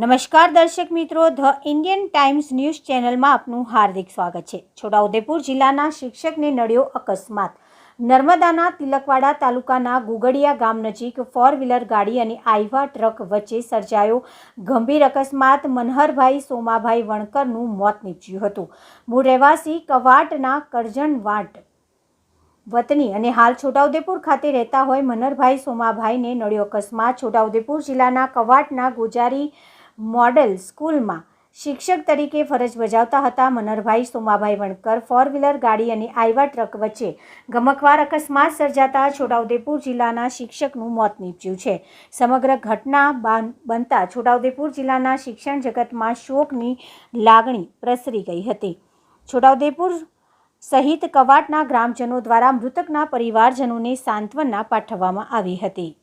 નમસ્કાર દર્શક મિત્રો, ધ ઇન્ડિયન ટાઈમ્સ ન્યૂઝ ચેનલમાં આપનું હાર્દિક સ્વાગત છે. છોટાઉદેપુર જિલ્લાના શિક્ષકને નડ્યો અકસ્માત. નર્મદાના તિલકવાડા તાલુકાના ગુગડિયા ગામ નજીક ફોર વ્હીલર ગાડી અને આઈવા ટ્રક વચ્ચે સર્જાયો ગંભીર અકસ્માત. મનહરભાઈ સોમાભાઈ વણકરનું મોત નીપજ્યું હતું. મૂળ રહેવાસી કવાટના કરજણવાટ વતની અને હાલ છોટાઉદેપુર ખાતે રહેતા હોય મનરભાઈ સોમાભાઈને નડ્યો અકસ્માત. છોટાઉદેપુર જિલ્લાના કવાટના ગુજારી મોડેલ સ્કૂલમાં શિક્ષક તરીકે ફરજ બજાવતા હતા. મનરભાઈ સોમાભાઈ વણકર ફોર વ્હીલર ગાડી અને આઈવા ટ્રક વચ્ચે ગમકવાર અકસ્માત સર્જાતા છોટાઉદેપુર જિલ્લાના શિક્ષકનું મોત નીપજ્યું છે. સમગ્ર ઘટના બાન- બનતા છોટાઉદેપુર જિલ્લાના શિક્ષણ જગતમાં શોકની લાગણી પ્રસરી ગઈ હતી. છોટાઉદેપુર સહિત કવાટના ગ્રામજનો દ્વારા મૃતકના પરિવારજનોને સાંત્વના પાઠવવામાં આવી હતી.